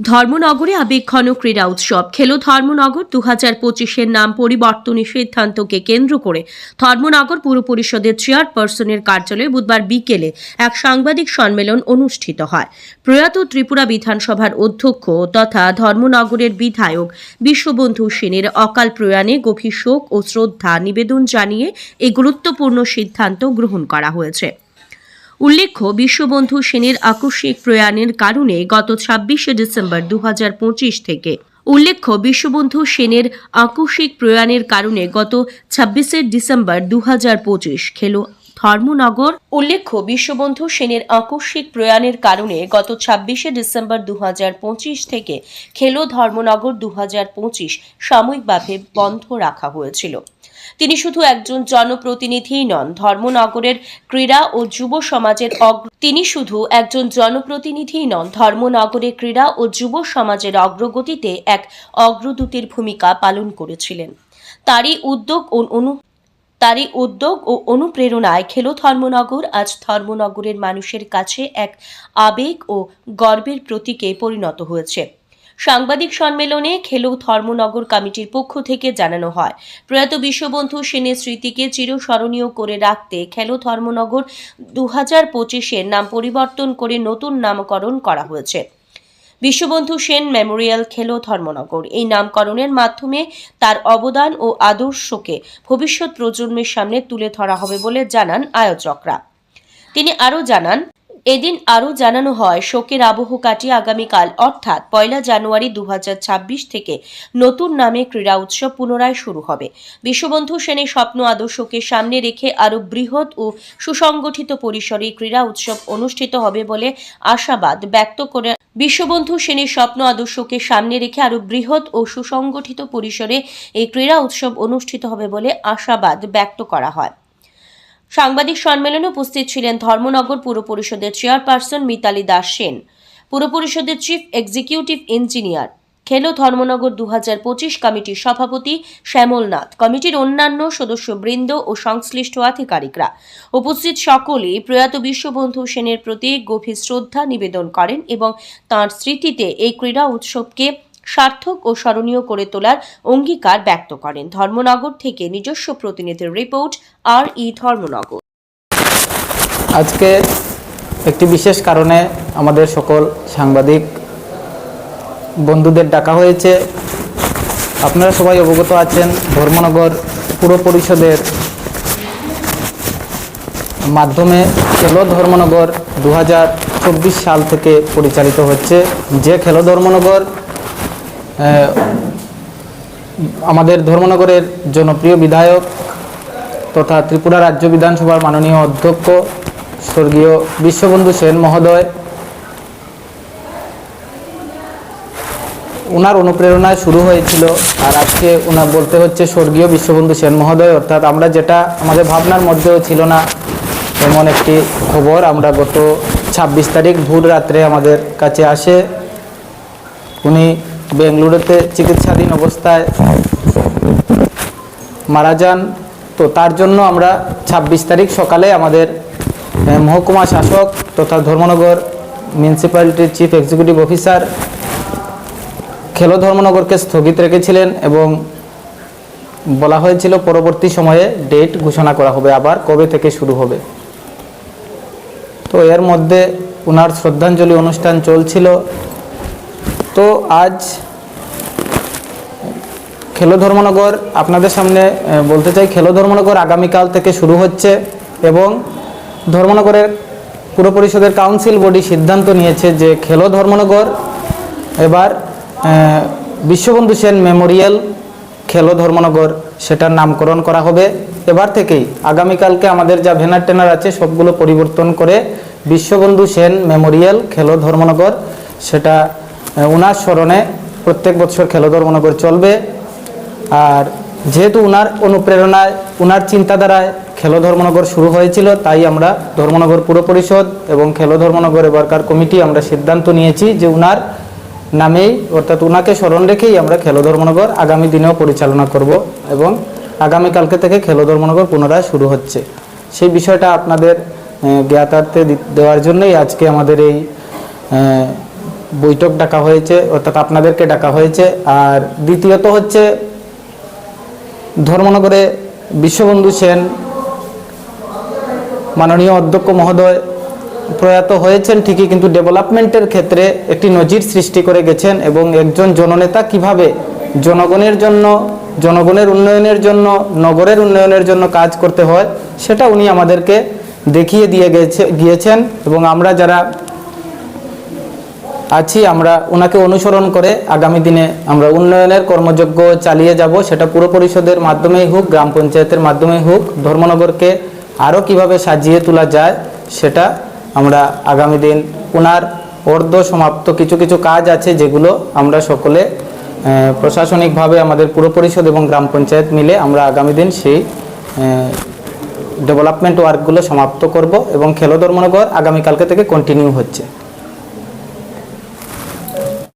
ধর্মনগরে আবেগঘন ক্রীড়া উৎসব। খেলো ধর্মনগর দু হাজার পঁচিশের নাম পরিবর্তনের সিদ্ধান্তকে কেন্দ্র করে ধর্মনগর পুর পরিষদের চেয়ারপারসনের কার্যালয়ে বুধবার বিকেলে এক সাংবাদিক সম্মেলন অনুষ্ঠিত হয়। প্রয়াত ত্রিপুরা বিধানসভার অধ্যক্ষ তথা ধর্মনগরের বিধায়ক বিশ্ববন্ধু সেনের অকাল প্রয়াণে গভীর শোক ও শ্রদ্ধা নিবেদন জানিয়ে এই গুরুত্বপূর্ণ সিদ্ধান্ত গ্রহণ করা হয়েছে। উল্লেখ্য, বিশ্ববন্ধু সেনের আকস্মিক প্রয়াণের কারণে গত ছাব্বিশে ডিসেম্বর দু হাজার পঁচিশ থেকে। উল্লেখ্য, বিশ্ববন্ধু সেনের আকস্মিক প্রয়াণের কারণে গত ছাব্বিশে ডিসেম্বর দু হাজার পঁচিশ খেলো ধর্মনগর। উল্লেখ্য, বিশ্ববন্ধু সেনের আকস্মিক প্রয়াণের কারণে গত ছাব্বিশে ডিসেম্বর দু হাজার পঁচিশ থেকে খেলো ধর্মনগর দু হাজার পঁচিশ সাময়িকভাবে বন্ধ রাখা হয়েছিল। তিনি শুধু একজন জনপ্রতিনিধিই নন, ধর্মনগরের ক্রীড়া ও যুব সমাজের তিনি শুধু একজন জনপ্রতিনিধিই নন, ধর্মনগরের ক্রীড়া ও যুব সমাজের অগ্রগতিতে এক অগ্রদূতের ভূমিকা পালন করেছিলেন। তারই উদ্যোগ ও অনু, তারই উদ্যোগ ও অনুপ্রেরণায় খেলো ধর্মনগর, আজ ধর্মনগরের মানুষের কাছে এক আবেগ ও গর্বের প্রতীকে পরিণত হয়েছে। সাংবাদিক সম্মেলনে খেলো ধর্মনগর কমিটির পক্ষ থেকে জানানো হয়, প্রয়াত বিশ্ববন্ধু সেনের স্মৃতিকে চিরস্মরণীয় করে রাখতে খেলো ধর্মনগর দু হাজার পঁচিশের নাম পরিবর্তন করে নতুন নামকরণ করা হয়েছে। বিশ্ববন্ধু সেন মেমোরিয়াল খেলো ধর্মনগর এই নামকরণের মাধ্যমে তার অবদান ও আদর্শকে ভবিষ্যৎ প্রজন্মের সামনে তুলে ধরা হবে বলে জানান আয়োজকরা। তিনি আরও জানান এদিন আরও জানানো হয়, শোকের আবহ কাটিয়ে আগামীকাল, অর্থাৎ পয়লা জানুয়ারি দু হাজার ছাব্বিশ থেকে নতুন নামে ক্রীড়া উৎসব পুনরায় শুরু হবে। বিশ্ববন্ধু সেনের স্বপ্ন আদর্শকে সামনে রেখে আরও বৃহৎ ও সুসংগঠিত পরিসরে ক্রীড়া উৎসব অনুষ্ঠিত হবে বলে আশাবাদ ব্যক্ত করে বিশ্ববন্ধু সেনের স্বপ্ন আদর্শকে সামনে রেখে আরও বৃহৎ ও সুসংগঠিত পরিসরে এই ক্রীড়া উৎসব অনুষ্ঠিত হবে বলে আশাবাদ ব্যক্ত করা হয়। সাংবাদিক সম্মেলনে উপস্থিত ছিলেন ধর্মনগর পুর পরিষদের চেয়ারপারসন মিতালি দাস সেন, পুর পরিষদের চিফ এক্সিকিউটিভ ইঞ্জিনিয়ার, খেলো ধর্মনগর দু হাজার পঁচিশ কমিটির সভাপতি শ্যামল নাথ কমিটির অন্যান্য সদস্যবৃন্দ ও সংশ্লিষ্ট আধিকারিকরা। উপস্থিত সকলেই প্রয়াত বিশ্ববন্ধু সেনের প্রতি গভীর শ্রদ্ধা নিবেদন করেন এবং তাঁর স্মৃতিতে এই ক্রীড়া উৎসবকে সার্থক ও স্মরণীয় করে তোলার অঙ্গীকার ব্যক্ত করেন। ধর্মনগর থেকে নিজস্ব প্রতিনিধির রিপোর্ট আর ই ধর্মনগর। আজকে একটি বিশেষ কারণে আমাদের সকল সাংবাদিক বন্ধুদের ডাকা হয়েছে। আপনারা সবাই অবগত আছেন, ধর্মনগর পুর পরিষদের মাধ্যমে খেলো ধর্মনগর দু হাজার চব্বিশ সাল থেকে পরিচালিত হচ্ছে। যে খেলো ধর্মনগর আমাদের ধর্মনগরের জনপ্রিয় বিধায়ক তথা ত্রিপুরা রাজ্য বিধানসভার মাননীয় অধ্যক্ষ স্বর্গীয় বিশ্ববন্ধু সেন মহোদয়। ওনার অনুপ্রেরণায় শুরু হয়েছিল আর আজকে ওনার বলতে হচ্ছে স্বর্গীয় বিশ্ববন্ধু সেন মহোদয়, অর্থাৎ আমরা যেটা, আমাদের ভাবনার মধ্যেও ছিল না, এমন একটি খবর আমরা গত ছাব্বিশ তারিখ ভোর রাত্রে আমাদের কাছে আসে। উনি বেঙ্গালুরুতে চিকিৎসাধীন অবস্থায় মারা যান। তো তার জন্য আমরা ২৬ তারিখ সকালে আমাদের মহকুমা শাসক তথা ধর্মনগর মিউনিসিপ্যালিটির চিফ এক্সিকিউটিভ অফিসার খেলো ধর্মনগরকে স্থগিত রেখেছিলেন এবং বলা হয়েছিল পরবর্তী সময়ে ডেট ঘোষণা করা হবে, আবার কবে থেকে শুরু হবে। তো এর মধ্যে ওনার শ্রদ্ধাঞ্জলি অনুষ্ঠান চলছিল। তো আজ খেলো ধর্মনগর আপনাদের সামনে বলতে চাই খেলো ধর্মনগর আগামীকাল থেকে শুরু হচ্ছে এবং ধর্মনগরের পুর পরিষদের কাউন্সিল বডি সিদ্ধান্ত নিয়েছে যে খেলো ধর্মনগর এবার বিশ্ববন্ধু সেন মেমোরিয়াল খেলো ধর্মনগর সেটার নামকরণ করা হবে। এবার থেকেই আগামীকালকে আমাদের যা ভ্যানার টেনার আছে সবগুলো পরিবর্তন করে বিশ্ববন্ধু সেন মেমোরিয়াল খেলো ধর্মনগর সেটা ওনার স্মরণে প্রত্যেক বছর খেলো ধর্মনগর চলবে। আর যেহেতু উনার অনুপ্রেরণায়, উনার চিন্তাধারায় খেলো ধর্মনগর শুরু হয়েছিল, তাই আমরা ধর্মনগর পুর পরিষদ এবং খেলো ধর্মনগর এবারকার কমিটি আমরা সিদ্ধান্ত নিয়েছি যে উনার নামেই, অর্থাৎ উনাকে স্মরণ রেখেই আমরা খেলো ধর্মনগর আগামী দিনেও পরিচালনা করব এবং আগামীকালকে থেকে খেলো ধর্মনগর পুনরায় শুরু হচ্ছে। সেই বিষয়টা আপনাদের জ্ঞাতার্থে দেওয়ার জন্যই আজকে আমাদের এই বৈঠক ডাকা হয়েছে, অর্থাৎ আপনাদেরকে ডাকা হয়েছে। আর দ্বিতীয়ত হচ্ছে ধর্মনগরে বিশ্ববন্ধু সেন মাননীয় অধ্যক্ষ মহোদয় প্রয়াত হয়েছেন ঠিকই, কিন্তু ডেভেলপমেন্টের ক্ষেত্রে একটি নজির সৃষ্টি করে গেছেন এবং একজন জননেতা কীভাবে জনগণের জন্য, জনগণের উন্নয়নের জন্য, নগরের উন্নয়নের জন্য কাজ করতে হয়, সেটা উনি আমাদেরকে দেখিয়ে দিয়ে গেছে, গিয়েছেন। এবং আমরা যারা আছি, আমরা ওনাকে অনুসরণ করে আগামী দিনে আমরা উন্নয়নের কর্মযজ্ঞ চালিয়ে যাব। সেটা পুর পরিষদের মাধ্যমেই হোক, গ্রাম পঞ্চায়েতের মাধ্যমেই হোক, ধর্মনগরকে আরও কীভাবে সাজিয়ে তোলা যায় সেটা আমরা আগামী দিন ওনার অর্ধ সমাপ্ত কিছু কিছু কাজ আছে যেগুলো আমরা সকলে প্রশাসনিকভাবে আমাদের পুর পরিষদ এবং গ্রাম পঞ্চায়েত মিলে আমরা আগামী দিন সেই ডেভেলপমেন্ট ওয়ার্কগুলো সমাপ্ত করব এবং খেলো ধর্মনগর আগামীকালকে থেকে কন্টিনিউ হচ্ছে।